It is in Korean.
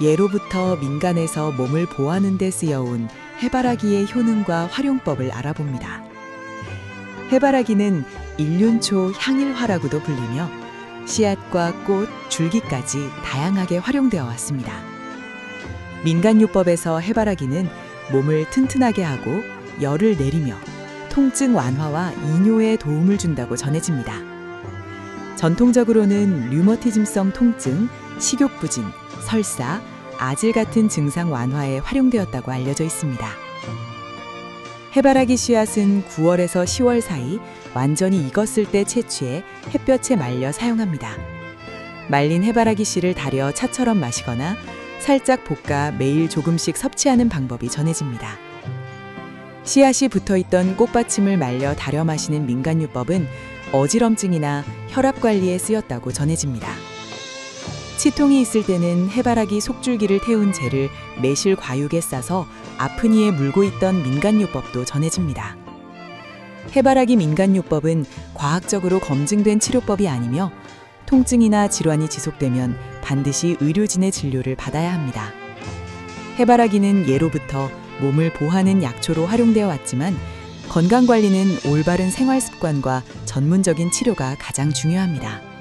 예로부터 민간에서 몸을 보호하는 데 쓰여온 해바라기의 효능과 활용법을 알아봅니다. 해바라기는 일륜초 향일화라고도 불리며 씨앗과 꽃, 줄기까지 다양하게 활용되어 왔습니다. 민간요법에서 해바라기는 몸을 튼튼하게 하고 열을 내리며 통증 완화와 이뇨에 도움을 준다고 전해집니다. 전통적으로는 류머티즘성 통증, 식욕부진, 설사, 아질 같은 증상 완화에 활용되었다고 알려져 있습니다. 해바라기 씨앗은 9월에서 10월 사이 완전히 익었을 때 채취해 햇볕에 말려 사용합니다. 말린 해바라기 씨를 달여 차처럼 마시거나 살짝 볶아 매일 조금씩 섭취하는 방법이 전해집니다. 씨앗이 붙어 있던 꽃받침을 말려 달여 마시는 민간요법은 어지럼증이나 혈압 관리에 쓰였다고 전해집니다. 치통이 있을 때는 해바라기 속줄기를 태운 재를 매실 과육에 싸서 아픈 이에 물고 있던 민간요법도 전해집니다. 해바라기 민간요법은 과학적으로 검증된 치료법이 아니며 통증이나 질환이 지속되면 반드시 의료진의 진료를 받아야 합니다. 해바라기는 예로부터 몸을 보하는 약초로 활용되어 왔지만 건강 관리는 올바른 생활 습관과 전문적인 치료가 가장 중요합니다.